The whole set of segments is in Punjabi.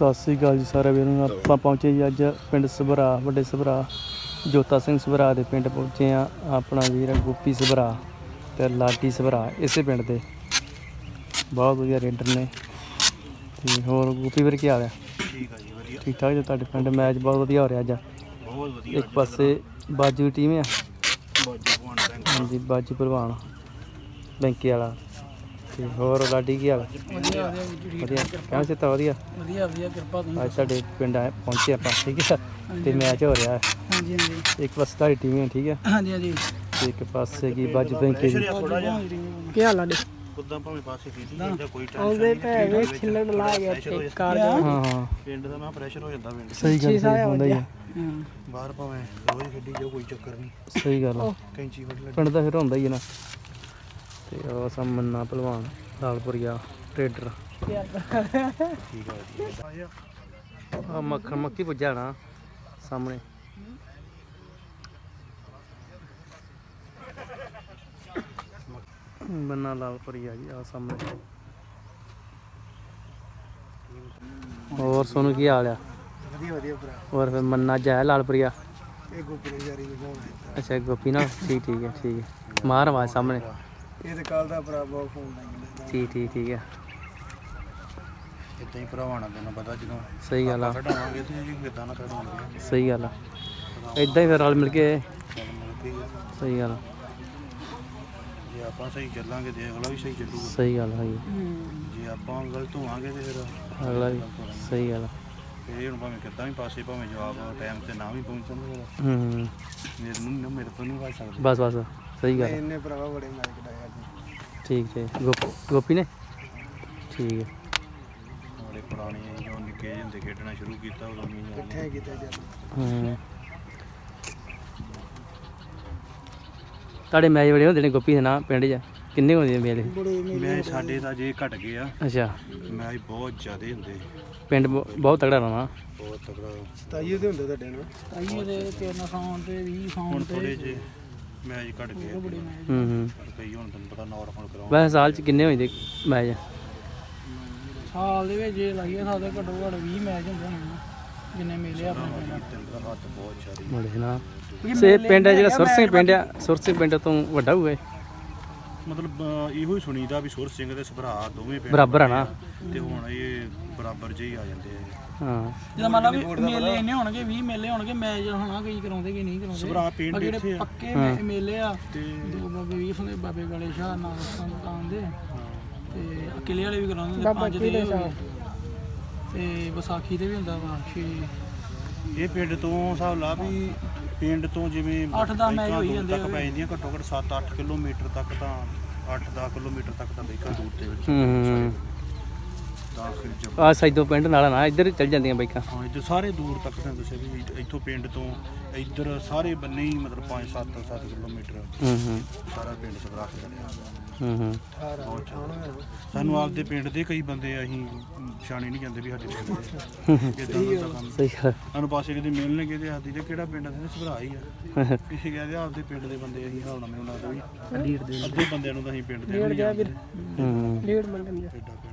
ਸਤਿ ਸ੍ਰੀ ਅਕਾਲ ਜੀ ਸਾਰੇ ਵੀਰਾਂ ਨੂੰ। ਆਪਾਂ ਪਹੁੰਚੇ ਜੀ ਅੱਜ ਪਿੰਡ ਸਭਰਾ ਵੱਡੇ ਸਭਰਾ ਜੋਤਾ ਸਿੰਘ ਸਭਰਾ ਦੇ ਪਿੰਡ ਪਹੁੰਚੇ ਆ ਆਪਣਾ ਵੀਰ ਗੁੱਪੀ ਸਭਰਾ ਤੇ ਲਾਟੀ ਸਭਰਾ ਇਸੇ ਪਿੰਡ ਦੇ। ਬਹੁਤ ਵਧੀਆ ਰੇਡਰ ਨੇ। ਤੇ ਹੋਰ ਗੁੱਪੀ ਵੀਰ ਕੀ ਹਾਲ ਹੈ ਠੀਕ ਆ ਜੀ ਵਧੀਆ। ਠੀਕ ਠਾਕ ਜੀ ਤੁਹਾਡੇ ਪਿੰਡ? ਮੈਚ ਬਹੁਤ ਵਧੀਆ ਹੋ ਰਿਹਾ ਅੱਜ। ਬਹੁਤ ਵਧੀਆ ਇੱਕ ਪਾਸੇ ਬਾਜੂ ਦੀ ਟੀਮ ਆ। ਬਾਜੀ ਸਿੰਘ ਹਾਂਜੀ ਬਾਜੂ ਭਲਵਾਨ ਬੈਂਕੇ ਵਾਲਾ। ਤੇ ਹੋਰ ਲਾਡੀ ਕੀ ਹਾਲ? ਵਧੀਆ। ਵਧੀਆ। ਕਹਿਣਾ ਚਿੱਤਾ ਵਧੀਆ? ਵਧੀਆ ਵਧੀਆ ਕਿਰਪਾ ਤੁਸੀਂ ਅੱਜ ਸਾਡੇ ਪਿੰਡ ਆਏ ਪਹੁੰਚੇ ਆਪਾਂ ਠੀਕ ਹੈ? ਤੇ ਮੈਚ ਹੋ ਰਿਹਾ। ਹੈ ਹਾਂਜੀ ਹਾਂਜੀ। ਇੱਕ ਪਾਸੇ ਤੁਹਾਡੀ ਟੀਮ ਹੈ ਠੀਕ ਹੈ? ਹਾਂਜੀ ਹਾਂਜੀ। ਤੇ ਇੱਕ ਪਾਸੇ ਕੀ ਬਾਜੂ ਬੈਂਕੇ ਦੀ ਕੀ ਹਾਲ ਆ ਡੇ ਉਦਾਂ ਭਾਵੇਂ ਪਾਸੇ ਕੀਤੀ ਇਹਦਾ ਕੋਈ ਉਹਦੇ ਟੈਨਸ਼ਨ ਭੈ ਵੇ ਛਿੱਲਣ ਲਾ ਗਿਆ ਤੇ ਕਾਰ ਜਾ। ਹਾਂ ਹਾਂ। ਪਿੰਡ ਦਾ ਮੈਂ ਪ੍ਰੈਸ਼ਰ ਹੋ ਜਾਂਦਾ ਪਿੰਡ ਸਹੀ ਗੱਲ ਸਹੀ ਹੁੰਦਾ ਹੀ ਬਾਹਰ ਭਾਵੇਂ ਰੋਜ਼ ਖੇਡੀ ਜਾਓ ਕੋਈ ਚੱਕਰ ਨਹੀਂ। ਸਹੀ ਗੱਲ ਕੈਂਚੀ ਫੜ ਲੈ ਪਿੰਡ ਦਾ ਫਿਰ ਹੁੰਦਾ ਹੀ ਹੈ ਨਾ। ਤੇ ਉਹ ਸਮੰਨਾ ਪਹਿਲਵਾਨ ਲਾਲਪੁਰੀਆ ਟ੍ਰੇਡਰ ਠੀਕ ਆ ਮੱਖਣ ਮੱਕੀ ਪੁੱਜਾ ਨਾ ਸਾਹਮਣੇ। ਬੰਨਾ ਲਾਲਪੁਰੀਆ ਜੀ ਆ ਸਾਹਮਣੇ। ਹੋਰ ਸੋਨੂੰ ਕੀ ਹਾਲ ਆ? ਵਧੀਆ ਵਧੀਆ ਭਰਾ। ਹੋਰ ਫਿਰ ਮੰਨਾ ਜਾਇਆ ਲਾਲਪੁਰੀਆ? ਇਹ ਗੋਪਰੇ ਜਾਰੀ ਨਿਭਾਉਣਾ ਅੱਛਾ ਗੋਪੀ ਨਾਲ? ਠੀਕ ਠੀਕ ਹੈ ਠੀਕ ਹੈ। ਮਾਰ ਆਵਾਜ਼ ਸਾਹਮਣੇ। ਇਹ ਤੇ ਕੱਲ ਦਾ ਭਰਾ ਬਹੁਤ ਫੋਨ ਲਾਈ ਠੀਕ ਠੀਕ ਠੀਕ ਹੈ ਇਦਾਂ ਹੀ ਭਰਾਵਾਂ ਨਾਲ ਤੈਨੂੰ ਪਤਾ ਜਦੋਂ ਸਹੀ ਗੱਲ ਆ। ਖੜਾਵਾਂਗੇ ਤੇ ਜੀ ਕਿਦਾਂ ਨਾ ਖੜਾਵਾਂਗੇ ਸਹੀ ਗੱਲ ਆ। ਇਦਾਂ ਹੀ ਫਿਰ ਰਲ ਮਿਲ ਕੇ। ਆ। ਸਹੀ ਗੱਲ ਆ, ਜੇ ਆਪਾਂ ਸਹੀ ਚੱਲਾਂਗੇ ਤੇ ਅਗਲਾ ਵੀ ਸਹੀ ਚੱਲੂਗਾ। ਸਹੀ ਗੱਲ ਹੈ ਜੇ ਆਪਾਂ ਗਲਤ ਹੋਵਾਂਗੇ ਤੇ ਫਿਰ ਅਗਲਾ ਵੀ ਸਹੀ ਗੱਲ ਆ। ਇਹ ਹੁਣ ਭਾਵੇਂ ਕਿੱਦਾਂ ਵੀ ਪਾਸੇ ਭਾਵੇਂ ਜਵਾਬ ਟਾਈਮ ਤੇ ਨਾ ਵੀ ਪਹੁੰਚਣ ਹੂੰ ਮੇਰੇ ਨੂੰ ਨਾ- ਮੇਰੇ ਤੋਂ ਨਹੀਂ ਵੱਜ ਸਕਦੇ। ਬਸ ਬਸ। ਸਹੀ ਗੱਲ ਆ। ਇੰਨੇ ਭਰਾਵਾ ਬੜੇ ਮੈਚ ਕਢਾਏ ਅੱਜ ਠੀਕ ਠੀਕ। ਗੋਪ- ਗੋਪੀ ਨੇ? ਠੀਕ ਹੈ ਬੜੇ ਪੁਰਾਣੇ ਆ ਜੋ ਨਿੱਕੇ ਜਿਹੇ ਹੁੰਦੇ ਖੇਡਣਾ ਸ਼ੁਰੂ ਕੀਤਾ ਉਦੋਂ ਵੀ ਇਕੱਠੇ ਕੀਤਾ ਜਦ ਹੂੰ। ਤੁਹਾਡੇ ਮੈਚ ਬੜੇ ਹੁੰਦੇ ਨੇ ਗੋਪੀ ਦੇ ਨਾਂ ਪਿੰਡ 'ਚ। ਕਿੰਨੇ ਹੁੰਦੇ ਨੇ ਮੇਲੇ ਮੈਂ ਸਾਡੇ ਤਾਂ ਜੇ ਘਟ ਗਏ ਆ। ਅੱਛਾ। ਮੈਚ ਬਹੁਤ ਜ਼ਿਆਦੇ ਹੁੰਦੇ। ਪਿੰਡ ਬਹੁਤ ਤਗੜਾ ਰਹਾ ਬਹੁਤ ਤਕੜਾ। 27 ਦੇ ਹੁੰਦੇ ਤੁਹਾਡੇ ਨਾਲ? ਆਈਏ ਦੇ 3 ਸੌਣ ਤੇ 20 ਸੌਣ ਹੁਣ ਥੋੜੇ ਜੇ ਮੈਚ ਘਟ ਗਏ ਹੂੰ ਹੂੰ। ਪਰ ਕਈ ਹੁਣ ਤੈਨੂੰ ਪਤਾ ਨਾਰਮਲ ਕਰਾਉਂ ਵੈਸੇ ਸਾਲ 'ਚ ਕਿੰਨੇ ਹੋਈਦੇ ਮੈਚ? ਸਾਲ ਦੇ ਵਿੱਚ ਜੇ ਲਾਈਏ ਸਾਡੇ ਘੱਟੋ ਘੱਟ 20 ਮੈਚ ਹੁੰਦੇ ਹੋਣੇ ਆ, ਜਿੰਨੇ ਮੇਲੇ ਆਪਣੇ ਪਿੰਡ। ਹੱਥ ਬਹੁਤ ਜ਼ਿਆਦੇ ਬੜੇ ਨਾ ਸੇ ਪਿੰਡ ਆ ਜਿਹੜਾ ਸੁਰ ਸਿੰਘ ਪਿੰਡ ਆ ਸੁਰ ਸਿੰਘ ਪਿੰਡ ਤੋਂ ਵੱਡਾ ਹੋਊਗਾ ਇਹ? ਮਤਲਬ ਅਹ, ਇਹੋ ਹੀ ਸੁਣੀਦਾ ਵੀ ਸੁਰ ਸਿੰਘ ਤੇ ਸਭਰਾ ਦੋਵੇਂ ਪਿੰਡ ਬਰਾਬਰ ਆ ਨਾ। ਤੇ ਹੁਣ ਇਹ ਬਰਾਬਰ ਜਿਹੇ ਹੀ ਆ ਜਾਂਦੇ ਆ। ਹਾਂ। ਜਦੋਂ ਮੰਨ ਲਾ ਵੀ ਮੇਲੇ ਇੰਨੇ ਹੋਣਗੇ 20 ਮੇਲੇ ਹੋਣਗੇ ਮੈਚ ਹੋਣਾ ਕਈ ਕਰਾਉਂਦੇ ਕਈ ਨਹੀਂ ਕਰਾਉਂਦੇ। ਸਭਰਾ ਪਿੰਡ ਬਾਕੀ ਇੱਥੇ ਜਿਹੜੇ ਆ। ਪੱਕੇ ਮੇ- ਮੇਲੇ ਆ ਤੇ ਦੋ ਬਾਬੇ ਵੀਰ ਸਿੰਘ ਦੇ ਬਾਬੇ ਗਲੇ ਸ਼ਾਹ ਨਾਲ ਸੰਤਾਨ ਦੇ। ਤੇ ਕਿਲੇ ਵਾਲੇ ਵੀ ਕਰਾਉਂਦੇ ਨੇ ਪੰਜ ਦੇ ਹੋ ਗਏ। ਤੇ ਵਿਸਾਖੀ ਦੇ ਵੀ ਹੁੰਦਾ ਵਾ ਛੇ। ਇਹ ਪਿੰਡ ਤੋਂ ਹਿਸਾਬ ਲਾ ਵੀ ਪਿੰਡ ਤੋਂ ਜਿਵੇਂ ਅੱਠ ਦਸ ਮੈਚ ਹੋਈ ਜਾਂਦੇ ਤੱਕ ਪੈ ਜਾਂਦੀਆਂ ਘੱਟੋ ਘੱਟ 7-8 ਕਿਲੋਮੀਟਰ ਤੱਕ ਤਾਂ 8-10 ਕਿਲੋਮੀਟਰ ਤੱਕ ਤਾਂ ਬਾਈਕਾਂ ਦੂਰ ਤੇ ਵਿੱਚ ਹੂੰ ਫਿਰ ਜਬ ਆ ਸੈਦੋ ਪਿੰਡ ਨਾਲ ਨਾ ਇੱਧਰ ਚੱਲ ਜਾਂਦੀਆਂ ਬਾਈਕਾਂ। ਹਾਂ ਇੱਧਰ ਸਾਰੇ ਦੂਰ ਤੱਕ ਤਾਂ ਦੱਸਿਆ ਵੀ ਇੱਥ- ਪਿੰਡ ਤੋਂ ਇੱਧਰ ਸਾਰੇ ਬੰਨੇ ਹੀ ਮਤਲਬ 5-7 7 ਕਿਲੋਮੀਟਰ ਹੂੰ ਹੂੰ। ਸਾਰਾ ਪਿੰਡ ਸਭਰਾ ਕੇ ਚੱਲਿਆ ਹੂੰ ਹੂੰ। ਬਹੁਤ ਜ਼ਿਆਦਾ। ਸਾਨੂੰ ਆਪਦੇ ਪਿੰਡ ਦੇ ਕਈ ਬੰਦੇ ਅਸੀਂ ਪਛਾਣੇ ਨਹੀਂ ਜਾਂਦੇ ਵੀ ਸਾਡੇ ਪਿੰਡ ਦੇ। ਇਦਾਂ ਦਾ ਕੰਮ ਸਹੀ ਗੱਲ। ਸਾਨੂੰ ਪਾਸੇ ਕਿਤੇ ਮਿਲਣਗੇ ਤੇ ਆਦੀ ਤੇ ਕਿਹੜਾ ਪਿੰਡ ਆ? ਤੇ ਸਭਰਾ ਹੀ ਆ। ਇਹ ਕਹਿੰਦੇ ਆਪਦੇ ਪਿੰਡ ਦੇ ਬੰਦੇ ਅਸੀਂ ਹਾਲ ਨਾਲ ਮੈਨੂੰ ਲੱਗਦਾ ਵੀ ਲੀਡ ਦੇ ਅੱਧੇ ਬੰਦਿਆਂ ਨੂੰ ਤਾਂ ਅਸੀਂ ਪਿੰਡ ਦੇ ਨਹੀਂ ਜਾਣਦੇ ਹੂੰ। ਲੀਡ ਮੰਗਣ ਪਿੰਡ ਦਾ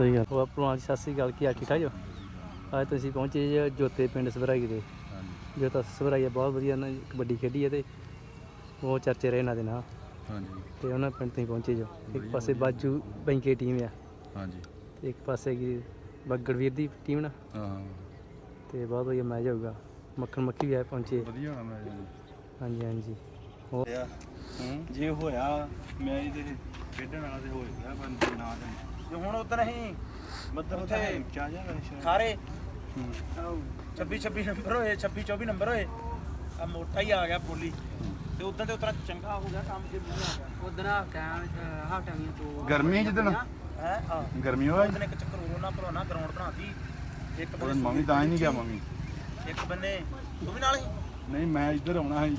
ਸਹੀ ਗੱਲ ਉਹ ਆਪਣਾ ਸਤਿ ਸ੍ਰੀ ਅਕਾਲ ਕੀ ਹਾਲ ਠੀਕ ਠਾਕ ਜੋ? ਅੱਜ ਤੁਸੀਂ ਪਹੁੰਚੇ ਜੀ ਜੋਤੇ ਪਿੰਡ ਸਭਰਾਈ ਦੇ। ਜੋਤਾ ਸਭਰਾਈ ਬਹੁਤ ਵਧੀਆ ਨਾ ਕਬੱਡੀ ਖੇਡੀ ਹੈ ਤੇ ਬਹੁਤ ਚਰਚੇ ਰਹੇ ਇਹਨਾਂ ਦੇ ਨਾਲ। ਹਾਂਜੀ। ਤੇ ਉਹਨਾਂ ਪਿੰਡ ਤੋਂ ਹੀ ਪਹੁੰਚੇ ਜੋ। ਇੱਕ ਪਾਸੇ ਬਾਜੂ ਬੈਂਕੇ ਟੀਮ ਆ। ਹਾਂਜੀ। ਤੇ ਇੱਕ ਪਾਸੇ ਕੀ ਬੱਗੜਵੀਰ ਦੀ ਟੀਮ ਨਾ। ਹਾਂ ਤੇ ਬਹੁਤ ਵਧੀਆ ਮੈਚ ਹੋਊਗਾ। ਮੱਖਣ ਮੱਖੀ ਵੀ ਆਏ ਪਹੁੰਚੇ। ਵਧੀਆ ਹੋਣਾ ਮੈਂ ਹਾਂਜੀ ਹਾਂਜੀ। ਹੋਰ? ਜੇ ਹੋਇਆ ਮੈਂ ਇਹਦੇ ਖੇਡਣ ਵਾਲਾ ਤੇ ਹੋ ਨਾ ਜੇ ਹੁਣ ਉਧਰ ਅਸੀਂ ਮਤਲਬ ਉੱਥੇ ਚਾ ਜਾ ਸਾਰੇ 26 26 ਨੰਬਰ ਹੋਏ 26 24 ਨੰਬਰ ਹੋਏ ਆ ਮੋਟਾ ਹੀ ਆ ਗਿਆ ਬੋਲੀ। ਤੇ ਉਦੋਂ ਤੇ ਉਤਰਾ ਚੰਗਾ ਹੋ ਗਿਆ ਕੰਮ ਜੇ ਮੂੰਹ ਆ ਗਿਆ। ਉਧਰ ਆ ਕੈਮ ਹਾਫ ਟਾਈਮ ਤੋਂ ਗਰਮੀ ਜਿੱਦਣ? ਹੈ? ਆ ਗਰਮੀ ਹੋਇਆ ਉਦੋਂ ਇੱਕ ਚੱਕਰ ਹੋਰ ਉਹਨਾਂ ਭਰੋਣਾ ਗਰਾਊਂਡ ਬਣਾਤੀ ਇੱਕ ਬੰਨੇ ਮੰਮੀ ਤਾਂ ਹੀ ਨਹੀਂ ਗਿਆ ਮੰਮੀ। ਇੱਕ ਬੰਨੇ ਤੂੰ ਵੀ ਨਾਲ ਹੀ? ਨਹੀਂ ਮੈਂ ਇੱਧਰ ਆਉਣਾ ਸੀ।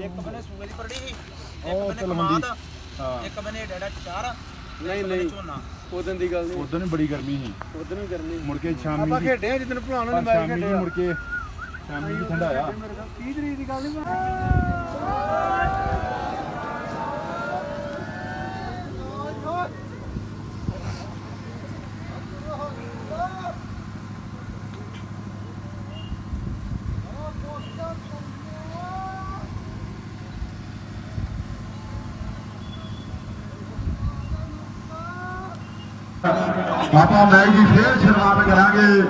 ਇੱਕ ਬੰਨੇ ਸੂਏ ਦੀ ਪਰੜੀ ਸੀ ਇੱਕ ਤਲਵੰਡੀ। ਕਮਾਦ ਹਾਂ। ਇੱਕ ਬੰਨੇ ਡੈਡਾ ਚਾਰ। ਨਹੀਂ, ਨਹੀਂ। ਨਹੀਂ। ਝੋਨਾ ਉਦੋਂ ਦੀ ਗੱਲ ਨਹੀਂ। ਉਦੋਂ ਵੀ ਬੜੀ ਗਰਮੀ ਸੀ। ਉਦੋਂ ਵੀ ਕਰਨੀ ਮੁੜ ਕੇ ਸ਼ਾਮੀ ਆਪਾਂ ਖੇਡੇ ਜਿੱਦਣ ਭਲਾਣਾ ਨੇ ਮੈਚ ਖੇਡੇ ਮੁੜ ਕੇ ਸ਼ਾਮੀ ਵੀ ਠੰਡਾਇਆ 30 ਤਰੀਕ ਦੀ ਗੱਲ ਨਹੀਂ ਆਪਾਂ ਮੈਚ ਦੀ ਫੇਰ ਸ਼ੁਰੂਆਤ ਕਰਾਂਗੇ।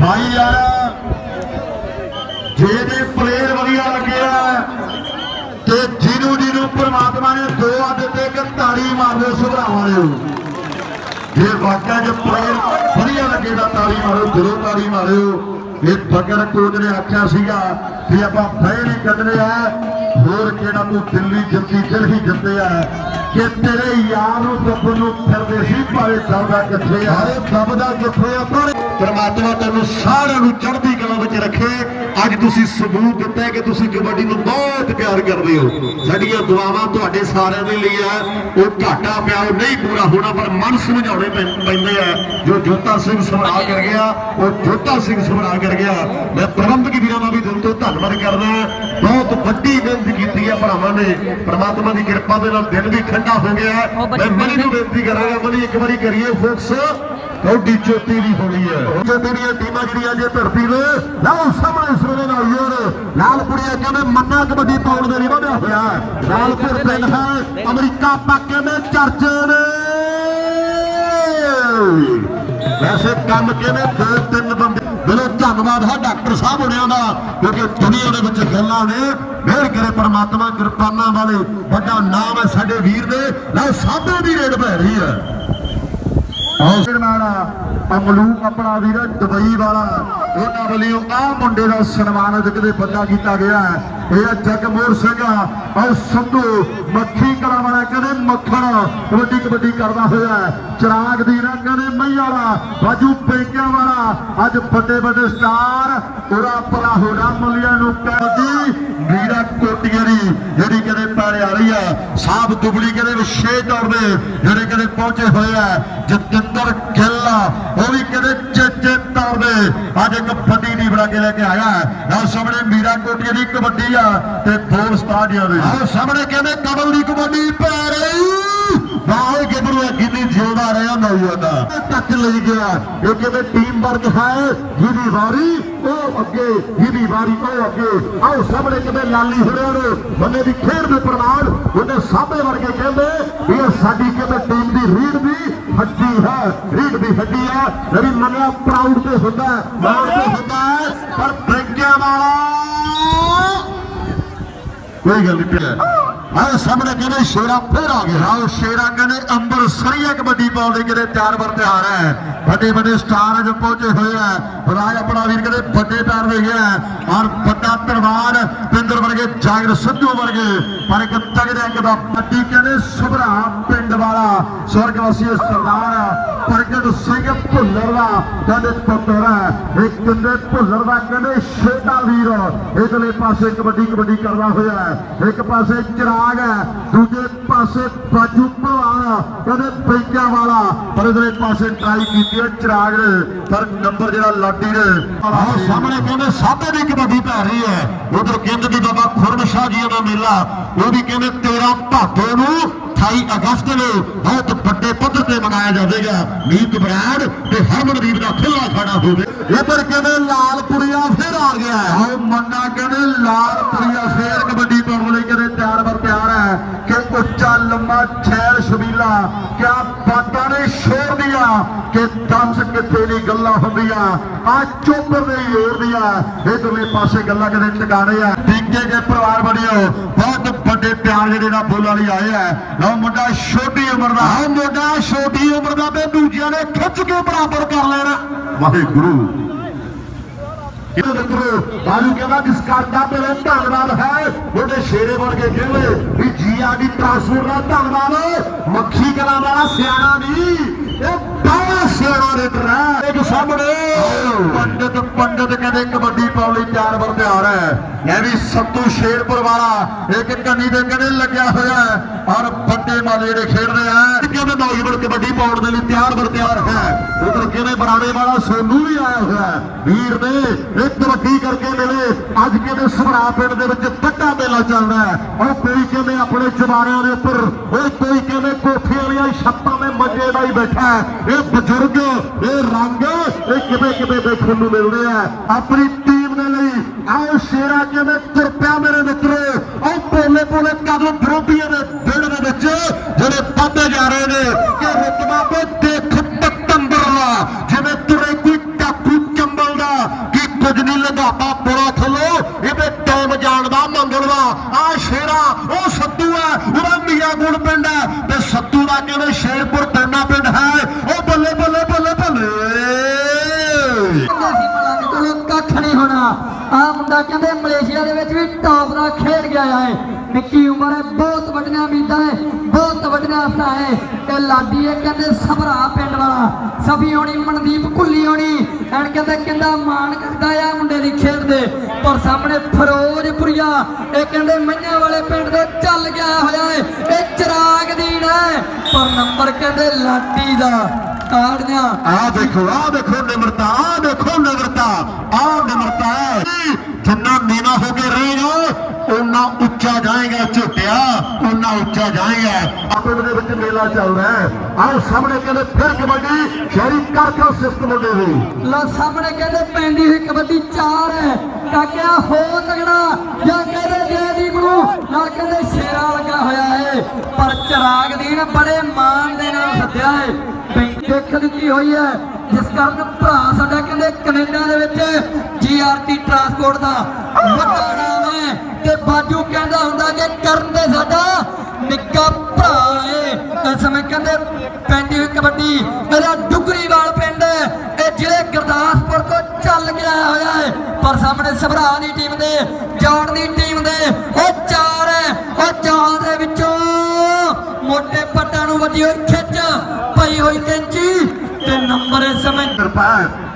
ਭਾਈ ਯਾਰ, ਜੇ ਦੇ ਪਲੇਅਰ ਵਧੀਆ ਲੱਗਿਆ ਤੇ ਜਿਹਨੂੰ ਜਿਹਨੂੰ ਪਰਮਾਤਮਾ ਨੇ ਦੋ ਆ ਦਿੱਤੇ ਕਿ ਤਾੜੀ ਮਾਰਦੇ ਸੁਭਰਾਵਾਂ ਨੇ ਜੇ ਵਾਕਿਆ ਜੇ ਪਲੇਅਰ ਵਧੀਆ ਲੱਗੇ ਤਾਂ ਤਾੜੀ ਮਾਰੋ ਦਿਲੋਂ ਤਾੜੀ ਮਾਰਿਓ ਇਹ ਬਗਰ ਕੋਚ ਨੇ ਆਖਿਆ ਸੀਗਾ ਕਿ ਆਪਾਂ ਫੇਰ ਹੀ ਕੱਢਨੇ ਆ। ਹੋਰ ਕਿਹੜਾ ਤੂੰ ਦਿੱਲੀ ਜਿੱਤੀ, ਦਿਲ ਹੀ ਜਿੱਤੇ ਆ। ਕਿ ਤੇਰੇ ਯਾਰ ਨੂੰ ਦੱਬਣ ਨੂੰ ਫਿਰਦੇ ਸੀ ਭਾਵੇਂ ਦਬਦਾ ਕਿੱਥੇ ਆ। ਅਰੇ ਕਿੱਥੇ ਆ ਪਰ ਪਰਮਾਤਮਾ ਤੈਨੂੰ ਸਾਰਿਆਂ ਨੂੰ ਚੜ੍ਹਦੀ ਕਲਾ ਵਿੱਚ ਰੱਖੇ। ਅੱਜ ਤੁਸੀਂ ਸਬੂਤ ਦਿੱਤਾ ਕਿ ਤੁਸੀਂ ਕਬੱਡੀ ਨੂੰ ਬਹੁਤ ਪਿਆਰ ਕਰਦੇ ਹੋ। ਸਾਡੀਆਂ ਦੁਆਵਾਂ ਤੁਹਾਡੇ ਸਾਰਿਆਂ ਦੇ ਲਈ ਆ। ਉਹ ਘਾਟਾ ਪਿਆ, ਉਹ ਨਹੀਂ ਪੂਰਾ ਹੋਣਾ, ਪਰ ਮਨ ਸਮਝਾਉਣੇ ਪੈਂ- ਪੈਂਦੇ ਆ। ਜੋ ਜੋਤਾ ਸਿੰਘ ਸਮਰਾ ਕਰ ਗਿਆ, ਉਹ ਜੋਤਾ ਸਿੰਘ ਸਮਰਾ ਕਰ ਗਿਆ। ਮੈਂ ਪ੍ਰਬੰਧਕੀ ਵੀਰਾਂ ਦਾ ਵੀ ਦਿਲ ਤੋਂ ਧੰਨਵਾਦ ਕਰਦਾ ਬਹੁਤ ਵੱਡੀ ਮਿਹਨਤ ਕੀਤੀ ਹੈ ਭਰਾਵਾਂ ਨੇ। ਪ੍ਰਮਾਤਮਾ ਦੀ ਕਿਰਪਾ ਦੇ ਨਾਲ ਦਿਲ ਵੀ ਠੰਡਾ ਹੋ ਗਿਆ। ਮੈਂ ਮਨੀ ਨੂੰ ਬੇਨਤੀ ਕਰਾਂਗਾ ਮਨੀ ਇੱਕ ਵਾਰੀ ਕਰੀਏ ਫੋਕਸ ਕੌਡੀ ਚੋਟੀ ਵੀ ਹੋਣੀ ਹੈ ਚੋਟੀ ਦੀਆਂ ਟੀਮਾਂ ਜਿਹੜੀਆਂ ਜੇ ਧਰਤੀ ਨੇ ਲਓ ਸਾਹਮਣੇ ਸਵੇਰੇ ਨਾਲ ਯਾਰ ਲਾਲਪੁਰੀਆ ਕਹਿੰਦੇ ਮੰਨਾ ਕਬੱਡੀ ਪਾਉਣ ਦੇ ਲਈ ਵਧਿਆ ਹੋਇਆ। ਲਾਲਪੁਰ ਪਿੰਡ ਹੈ ਅਮਰੀਕਾ ਪਾਕੇ ਦੇ ਚਰਚੇ ਨੇ ਵੈਸੇ ਕੰਮ ਕਹਿੰਦੇ ਦੋ ਤਿੰਨ ਬੰਦੇ ਦਿਲੋਂ ਧੰਨਵਾਦ ਹੈ ਡਾਕਟਰ ਸਾਹਿਬ ਹੋਣਿਆਂ ਦਾ, ਕਿਉਂਕਿ ਦੁਨੀਆ ਦੇ ਵਿੱਚ ਗੱਲਾਂ ਨੇ। ਮਿਹਰ ਕਰੇ ਪਰਮਾਤਮਾ, ਕਿਰਪਾਨਾਂ ਵਾਲੇ। ਵੱਡਾ ਨਾਮ ਹੈ ਸਾਡੇ ਵੀਰ ਦੇ। ਲਓ ਸਾਬੇ ਦੀ ਰੇਡ ਪੈ ਰਹੀ ਹੈ। ਹੌਸਲ ਵਾਲਾ ਅਮਲੂਕ ਆਪਣਾ ਵੀਰ ਦੁਬਈ ਵਾਲਾ। ਉਹਨਾਂ ਵੱਲੋਂ ਆ ਮੁੰਡੇ ਦਾ ਸਨਮਾਨ ਕਿਤੇ ਬੰਦਾ ਕੀਤਾ ਗਿਆ ਹੈ। ਇਹ ਜਗਮੋਰ ਜਗਮੋਹਨ ਸਿੰਘ ਔਰ ਸੰਧੂ ਮੱਖੀ ਕਲਾ ਵਾਲਾ ਕਹਿੰਦੇ ਮੱਖਣ। ਕਬੱਡੀ ਕਬੱਡੀ ਕਰਦਾ ਹੋਇਆ ਹੈ। ਚਿਰਾਗ ਦੀ ਨਾ ਕਹਿੰਦੇ ਮਈ ਵਾਲਾ। ਬਾਜੂ ਪੇਕਿਆਂ ਵਾਲਾ। ਅੱਜ ਵੱਡੇ ਵੱਡੇ ਸਟਾਰ। ਪੂਰਾ ਪਲਾ ਹੋਣਾ ਮੁੱਲਿਆਂ ਨੂੰ ਕਹਿੰਦੀ ਵੀਰਾ ਕੋਟੀਆਂ ਦੀ, ਜਿਹੜੀ ਕਹਿੰਦੇ ਪੈਰੇ ਆ ਰਹੀ ਆ। ਸਾਬ ਦੁਬਲੀ ਕਹਿੰਦੇ ਵਿਸ਼ੇਸ਼ ਤੌਰ ਦੇ ਜਿਹੜੇ ਕਹਿੰਦੇ ਪਹੁੰਚੇ ਹੋਏ ਆ। ਜਤਿੰਦਰ ਗਿੱਲ ਉਹ ਵੀ ਕਹਿੰਦੇ ਚੇਚੇ ਤੌਰ ਦੇ। ਅੱਜ ਇੱਕ ਫੱਡੀ ਦੀ ਬਣਾ ਕੇ ਲੈ ਕੇ ਆਇਆ। ਹੈ ਸਾਹਮਣੇ ਮੀਰਾ ਕੋਟੀਆਂ ਦੀ ਕਬੱਡੀ ਆ ਤੇ ਦੋ ਸਟਾਡੀਆਂ ਦੇ ਆਹ ਸਾਹਮਣੇ ਕਹਿੰਦੇ ਕਬਲ ਦੀ ਕਬੱਡੀ ਪੈ ਰਹੀ। ਬਾਹਰ ਗੱਭਰੂ ਕਿੰਨੀ ਜਿਉਂਦਾ ਰਿਹਾ ਨੌਜਵਾਨ ਟੱਚ ਲਈ ਗਿਆ। ਇਹ ਕਹਿੰਦੇ ਟੀਮ ਵਰਕ ਹੈ ਜਿਹਦੀ ਵਾਰੀ ਉਹ ਅੱਗੇ ਜਿਹਦੀ ਵਾਰੀ ਉਹ ਅੱਗੇ। ਆਓ ਸਾਹਮਣੇ ਕਹਿੰਦੇ ਲਾਲੀ ਹੁੜਿਆਂ ਨੇ ਬੰਦੇ ਦੀ ਖੇਡ ਦੇ ਪ੍ਰਮਾਣ ਉਹਦੇ ਸਾਹਮਣੇ ਵਰਗੇ ਕਹਿੰਦੇ ਵੀ ਇਹ ਸਾਡੀ ਕਹਿੰਦੇ ਟੀਮ ਦੀ ਰੀੜ ਦੀ ਹੱਡੀ ਹੈ ਰੀੜ ਦੀ ਹੱਡੀ ਹੈ। ਜਿਹੜੀ ਮੰਨਿਆ ਪ੍ਰਾਊਡ ਤੇ ਹੁੰਦਾ ਹੈ, ਮਾਣ ਤੇ ਹੁੰਦਾ ਹੈ, ਪਰ ਬ੍ਰਿੰਗਿਆਂ ਵਾਲਾ ਕੋਈ ਗੱਲ ਨਹੀਂ ਪਿਆ ਆਹ ਸਾਹਮਣੇ ਕਹਿੰਦੇ ਸ਼ੇਰਾ ਫੇਰ ਆ ਗਿਆ ਆਹ ਸ਼ੇਰਾ ਕਹਿੰਦੇ ਅੰਬਰ ਕਬੱਡੀ ਪਾਉਣ ਦੇ ਕਿਤੇ ਤਿਆਰ ਬਰ ਤਿਆਰ ਹੈ। ਵੱਡੇ ਵੱਡੇ ਸਟਾਰ ਜੋ ਪਹੁੰਚੇ ਹੋਏ ਆ ਰਾਜ ਆਪਣਾ ਵੀਰ ਕਹਿੰਦੇ ਵੱਡੇ ਪੈਰ ਦੇ ਗਿਆ ਔਰ ਵੱਡਾ ਧਰਵਾਨ ਪਿੰਦਰ ਵਰਗੇ, ਜਾਗਰ ਸਿੱਧੂ ਵਰਗੇ, ਪਰ ਇੱਕ ਤਗੜੇ ਅੰਗ ਦਾ ਪੱਟੀ ਕਹਿੰਦੇ ਸੁਭਰਾ ਪਿੰਡ ਵਾਲਾ, ਸਵਰਗਵਾਸੀ ਸਰਦਾਰ ਪ੍ਰਗਟ ਸਿੰਘ ਭੁੱਲਰ ਦਾ, ਕਹਿੰਦੇ ਪੁੱਤਰ ਹੈ ਇੱਕ ਕਹਿੰਦੇ ਭੁੱਲਰ ਦਾ ਕਹਿੰਦੇ ਛੋਟਾ ਵੀਰ, ਇਧਰਲੇ ਪਾਸੇ ਕਬੱਡੀ ਕਬੱਡੀ ਕਰਦਾ ਹੋਇਆ ਇੱਕ ਪਾਸੇ ਚਿਰਾਗ ਹੈ, ਦੂਜੇ ਪਾਸੇ ਬਾਜੂ ਭਲਵਾਨ, ਕਹਿੰਦੇ ਪੈਂਕਿਆਂ ਵਾਲਾ, ਪਰ ਇਧਰਲੇ ਪਾਸੇ ਟਰਾਈ ਕੀਤੀ ਹੈ ਚਿਰਾਗ ਨੇ, ਪਰ ਨੰਬਰ ਜਿਹੜਾ ਲਾਡੀ ਨੇ, ਆਹ ਸਾਹਮਣੇ ਕਹਿੰਦੇ ਸਾਬੇ ਦੀ ਕਬੱਡੀ ਪੈ ਰਹੀ ਹੈ, ਉਧਰ ਕਹਿੰਦੇ ਦੀ ਬਾਬਾ ਖੁਰਮ ਸ਼ਾਹ ਜੀ ਦਾ ਮੇਲਾ। ਉਹ ਵੀ ਕਹਿੰਦੇ 13 ਭਾਦੋ ਨੂੰ 28 ਅਗਸਤ ਨੂੰ ਬਹੁਤ ਵੱਡੇ ਪੱਧਰ ਤੇ ਮਨਾਇਆ ਜਾਵੇਗਾ। ਮੀਤ ਬਰਾੜ ਤੇ ਹਰਮਨਦੀਪ ਦਾ ਖੁੱਲਾ ਖਾਣਾ ਹੋਵੇ। ਇਧਰ ਕਹਿੰਦੇ ਲਾਲਪੁਰੀਆ ਫੇਰ ਆ ਗਿਆ ਹੈ। ਆਹ ਮੰਨਾ ਕਹਿੰਦੇ ਲਾਲਪੁਰੀਆ ਫੇਰ ਕਬੱਡੀ ਪਾਉਣ ਲਈ ਕਹਿੰਦੇ ਤਿਆਰ ਬਰ ਤਿਆਰ ਹੈ ਕਿ ਉੱਚਾ, ਲੰਮਾ ਛੈਰ ਸ਼ਬੀਲਾ ਕਿਆ ਬਾਤਾਂ ਨੇ ਸ਼ੋਰ ਦੀਆਂ ਕਿ ਦੱਸ ਕਿੱਥੇ ਨਹੀਂ ਗੱਲਾਂ ਹੁੰਦੀਆਂ। ਆ ਚੋਬਰ ਦੇ ਜ਼ੋਰ ਦੀਆਂ। ਇਧਰਲੇ ਪਾਸੇ ਗੱਲਾਂ ਕਦੇ ਟਿਕਾਣੇ ਆ। ਟਿੱਕੇ ਕੇ ਪਰਿਵਾਰ ਬਣਿਓ। ਬਹੁਤ ਵੱਡੇ ਪਿਆਰ ਜਿਹੜੇ ਨਾਲ ਬੋਲਾਂ ਲਈ ਆਏ ਆ। ਲਓ ਮੁੰਡਾ ਛੋਟੀ ਉਮਰ ਦਾ। ਹਾਂ ਮੁੰਡਾ ਛੋਟੀ ਉਮਰ ਦਾ ਤੇ ਦੂਜਿਆਂ ਨੇ ਖਿੱਚ ਕੇ ਬਰਾਬਰ ਕਰ ਲੈਣਾ। ਵਾਹਿਗੁਰੂ। ਇਹਦੇ ਮਿੱਤਰੋ ਬਾਲੂ ਕਹਿੰਦਾ ਜਿਸ ਕਰਦਾ ਤੇਰੇ ਧੰਨਵਾਦ ਹੈ। ਉਹਦੇ ਸ਼ੇਰੇ ਵਰਗੇ ਕਹਿੰਦੇ ਵੀ ਜੀਆਰਡੀ ਟਰਾਂਸਪੋਰਟ ਦਾ ਧੰਨਵਾਦ। ਮੱਖੀ ਕਲਾ ਵਾਲਾ ਸਿਆਣਾ ਨਹੀਂ ਇਹ ਬਾਵਾ ਸਿਆਣਾ ਰੇਡਰ ਹੈ। ਸਾਹਮਣੇ ਪੰਡਤ ਪੰਡਤ ਕਹਿੰਦੇ ਕਬੱਡੀ ਪਾਉਣ ਲਈ ਤਿਆਰ ਬਰ ਤਿਆਰ ਹੈ। ਇਹ ਵੀ ਸੱਤੂ ਸ਼ੇਰਪੁਰ ਵਾਲਾ, ਇੱਕ ਕੰਨੀ ਦੇ ਕਹਿੰਦੇ ਲੱਗਿਆ ਹੋਇਆ ਹੈ। ਔਰ ਵੱਡੇ ਮਾਲੇ ਜਿਹੜੇ ਖੇਡਦੇ ਆ ਕਹਿੰਦੇ ਨੌਜਵਾਨ ਕਬੱਡੀ ਪਾਉਣ ਦੇ ਲਈ ਤਿਆਰ ਬਰ ਤਿਆਰ ਹੈ। ਉਧਰ ਕਹਿੰਦੇ ਬਰਾੜੇ ਵਾਲਾ ਸੋਨੂ ਵੀ ਆਇਆ ਹੋਇਆ ਵੀਰ ਨੇ ਇਹ ਕਬੱਡੀ ਕਰਕੇ ਮਿਲੇ। ਅੱਜ ਕਹਿੰਦੇ ਸਭਰਾ ਪਿੰਡ ਦੇ ਵਿੱਚ ਵੱਡਾ ਮੇਲਾ ਚੱਲਦਾ ਹੈ। ਉਹ ਕੋਈ ਕਹਿੰਦੇ ਆਪਣੇ ਚਵਾਰਿਆਂ ਦੇ ਉੱਪਰ, ਉਹ ਕੋਈ ਕਹਿੰਦੇ ਕੋਠੇ ਵਾਲੀਆਂ ਛੱਤਾਂ ਦੇ ਮੰਜੇ ਦਾ ਹੀ ਬੈਠਾ ਇਹ ਬਜ਼ੁਰਗ, ਇਹ ਰੰਗ ਇਹ ਕਿਵੇਂ ਕਿਵੇਂ ਦੇਖਣ ਨੂੰ ਮਿਲਦੇ ਆ? ਆਪਣੀ ਟੀਮ ਦੇ ਲਈ ਆਓ ਸ਼ੇਰਾ ਕਿਵੇਂ ਤੁਰਪਿਆ ਮੇਰੇ ਮਿੱਤਰੋ? ਉਹ ਪੋਲੇ ਪੋਲੇ ਕਦਮ ਵਿਰੋਧੀਆਂ ਦੇ ਢੇੜ ਦੇ ਵਿੱਚ ਜਿਹੜੇ ਪਾਦੇ ਜਾ ਰਹੇ ਨੇ ਕਿ ਰਤਬਾ ਪੇ ਦੇਖ ਤੰਦਰਲਾ ਜਿਵੇਂ ਤੁਰੇ ਕੋਈ ਟਾਕੂ ਚੰਬਲ ਦਾ ਕਿ ਕੁਝ ਨਹੀਂ ਲਗਾਤਾ ਬੜਾ ਥੱਲੋ, ਇਹਦੇ ਟਾਈਮ ਜਾਣਦਾ ਮੰਗਲਵਾ ਆਹ ਸ਼ੇਰਾ, ਉਹ ਸੱਤੂ ਆ ਉਹਦਾ ਮੀਆਂ ਗੁਣ ਪਿੰਡ ਬਹੁਤ ਵੱਡੀਆਂ ਹੈ ਤੇ ਲਾਡੀ ਇਹ ਕਹਿੰਦੇ ਸਭਰਾ ਪਿੰਡ ਵਾਲਾ, ਸਭੀ ਹੋਣੀ ਮਨਦੀਪ ਕੁੱਲੀ ਹੋਣੀ ਐਨ ਕਹਿੰਦੇ ਕਿੰਦਾ ਮਾਣ ਕਰਦਾ ਆ ਮੁੰਡੇ ਦੀ ਖੇਡ ਦੇ। ਪਰ ਸਾਹਮਣੇ ਫਿਰੋਜ਼ਪੁਰੀਆ, ਇਹ ਕਹਿੰਦੇ ਮਈਆਂ ਵਾਲੇ ਪਿੰਡ ਦੇ ਚੱਲ ਗਿਆ ਹੋਇਆ ਹੈ ਇਹ ਚਿਰਾਗ ਦੀਨ ਹੈ। ਪਰ ਨੰਬਰ ਕਹਿੰਦੇ ਲਾਡੀ ਦਾ ਕਾੜਿਆ ਆ ਦੇਖੋ ਆ ਦੇਖੋ ਨਿਮਰਤਾ ਆ ਦੇਖੋ ਨਿਮਰਤਾ ਆ ਨਿਮਰਤਾ ਜਿੰਨਾ ਨੀਵਾ ਹੋ ਕੇ ਰਹੇਗਾ ਉਨਾ ਉੱਚਾ ਜਾਏਗਾ ਝੁੱਟਿਆ ਉਨਾ ਉੱਚਾ ਜਾਏਗਾ। ਆਪੇ ਦੇ ਵਿੱਚ ਮੇਲਾ ਚੱਲਦਾ ਹੈ। ਆਹ ਸਾਹਮਣੇ ਕਹਿੰਦੇ ਫਿਰ ਕਬੱਡੀ, ਸ਼ਹਿਰੀ ਕਰਕੇ ਸਿਫਤ ਮੁੰਡੇ ਦੀ ਲੋ ਸਾਹਮਣੇ ਕਹਿੰਦੇ ਪੈਂਦੀ ਹੋਈ ਕਬੱਡੀ ਚਾਰ ਹੈ। ਕਾਕਿਆ ਹੋ ਤਗੜਾ ਜਾਂ ਕਹਿੰਦੇ ਜੈ ਦੀ ਗੁਰੂ ਨਾਲ ਕਹਿੰਦੇ ਸ਼ੇਰਾ ਲੱਗਾ ਹੋਇਆ ਹੈ ਪਰ ਚਰਾਗ ਦੀਨ ਬੜੇ ਮਾਣ ਦੇ ਨਾਲ ਸੱਦਿਆ ਹੈ ਦੇਖ ਦਿੱਤੀ ਹੋਈ ਹੈ ਜਿਸ ਕਾਰਨ ਭਰਾ ਸਾਡਾ ਕਹਿੰਦੇ ਕੈਨੇਡਾ ਦੇ ਵਿੱਚ ਜੀਆਰਟੀ ਟਰਾਂਸਪੋਰਟ ਦਾ ਵੱਡਾ ਨਾਮ ਹੈ ਤੇ ਬਾਜੂ ਕਹਿੰਦਾ ਹੁੰਦਾ ਕਿ ਕਰਨ ਦੇ ਸਾਡਾ ਨਿੱਕਾ ਭਰਾ ਹੈ ਇਸ ਸਮੇਂ ਕਹਿੰਦੇ ਪੈਂਦੀ ਹੋਈ ਕਬੱਡੀ ਮੇਰਾ ਡੁਗਰੀਵਾਲ ਪਿੰਡ ਹੈ, ਇਹ ਜ਼ਿਲ੍ਹੇ ਗੁਰਦਾਸਪੁਰ ਤੋਂ ਚੱਲ ਕੇ ਆਇਆ ਹੋਇਆ ਹੈ ਪਰ ਸਾਹਮਣੇ ਸਭਰਾ ਦੀ ਟੀਮ ਦੇ ਜੌੜ ਦੀ ਟੀਮ ਦੇ, ਉਹ ਚਾਰ ਹੈ, ਉਹ ਚਾਰ ਦੇ ਵਿੱਚੋਂ ਮੋਟੇ ਪੱਟਾਂ ਨੂੰ ਵੱਜੀ ਹੋਈ ਖਿੱਚ, ਪਈ ਹੋਈ ਕੈਂਚੀ ਤੇ ਨੰਬਰ ਇਸ ਸਮੇਂ ਕਿਰਪਾ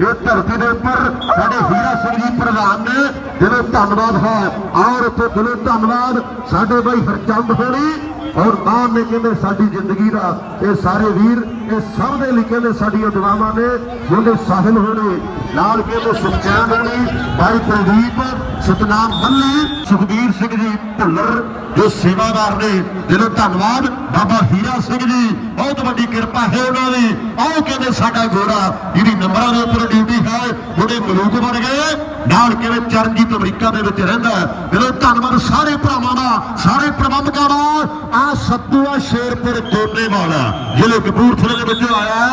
ਇਹ ਧਰਤੀ ਦੇ ਉੱਪਰ ਸਾਡੇ ਹੀਰਾ ਸਿੰਘ ਜੀ ਪ੍ਰਧਾਨ ਨੇ ਦਿਲੋਂ ਧੰਨਵਾਦ ਹੈ। ਔਰ ਉੱਥੇ ਦਿਲੋਂ ਧੰਨਵਾਦ ਸਾਡੇ ਬਾਈ ਹਰਚੰਦ ਹੋਣੀ ਔਰ ਮਾਨ ਨੇ ਕਹਿੰਦੇ ਸਾਡੀ ਜ਼ਿੰਦਗੀ ਦਾ ਇਹ ਸਾਰੇ ਵੀਰ, ਇਹ ਸਭ ਦੇ ਲਈ ਕਹਿੰਦੇ ਸਾਡੀਆਂ ਦੁਆਵਾਂ ਨੇ ਜਿਹਦੇ ਸਾਹਿਲ ਹੋਣੇ, ਨਾਲ ਕਹਿੰਦੇ ਸੁਖਚੈਨ ਹੋਣੀ, ਭਾਈ ਪ੍ਰਦੀਪ ਸਤਨਾਮ ਮੱਲੀ ਸੁਖਬੀਰ ਸਿੰਘ ਜੀ ਭੁੱਲਰ, ਜੋ ਸੇਵਾਦਾਰ ਨੇ ਦਿਲੋਂ ਧੰਨਵਾਦ। ਬਾਬਾ ਹੀਰਾ ਸਿੰਘ ਜੀ, ਬਹੁਤ ਵੱਡੀ ਕਿਰਪਾ ਹੈ ਉਹਨਾਂ ਦੀ। ਆਓ ਕਹਿੰਦੇ ਸਾਡਾ ਗੋਰਾ ਜਿਹਦੀ ਨੰਬਰਾਂ ਦੇ ਉੱਪਰ ਡਿਊਟੀ ਹੈ ਉਹਦੇ ਮਲੂਕ ਬਣ ਗਏ। ਨਾਲ ਕਿਵੇਂ ਚਰਨਜੀਤ ਅਮਰੀਕਾ ਦੇ ਵਿੱਚ ਰਹਿੰਦਾ ਹੈ। ਦਿਲੋਂ ਧੰਨਵਾਦ ਸਾਰੇ ਭਰਾਵਾਂ ਦਾ, ਸਾਰੇ ਪ੍ਰਬੰਧਕਾਂ ਦਾ। ਆ ਸੱਤੂਆ ਸ਼ੇਰਪੁਰ ਦੋਨੇ ਵਾਲਾ ਜ਼ਿਲ੍ਹੇ ਕਪੂਰਥਲੇ ਦੇ ਵਿੱਚੋਂ ਆਇਆ।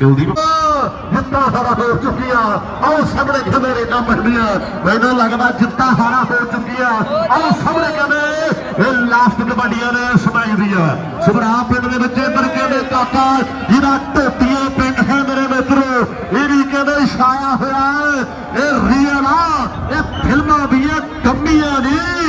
ਕੁਲਦੀਪ ਜਿੱਤਾ ਹਾਰਾ ਹੋ ਚੁੱਕੀਆਂ, ਆਹ ਸਾਹਮਣੇ ਕਹਿੰਦੇ ਰੇਟਾਂ ਮੰਡੀਆਂ ਮੈਨੂੰ ਲੱਗਦਾ ਜਿੱਤਾ ਹਾਰਾ ਹੋ ਚੁੱਕੀਆਂ, ਆਹ ਸਾਹਮਣੇ ਕਹਿੰਦੇ ਇਹ ਲਾਸਟ ਕਬੱਡੀਆਂ ਨੇ ਸਮਾਈ ਦੀ ਸੁਭਰਾ ਪਿੰਡ ਦੇ ਵਿੱਚ ਇੱਧਰ ਕਹਿੰਦੇ ਕਾਕਾ, ਜਿਹਦਾ ਟੋਟੀਆਂ ਪਿੰਡ ਹੈ ਮੇਰੇ ਮਿੱਤਰੋ, ਇਹ ਵੀ ਕਹਿੰਦੇ ਛਾਇਆ ਹੋਇਆ? ਇਹ ਰੀਅਲ ਆ, ਇਹ ਫਿਲਮਾਂ ਦੀਆਂ ਕੰਮੀਆਂ ਨਹੀਂ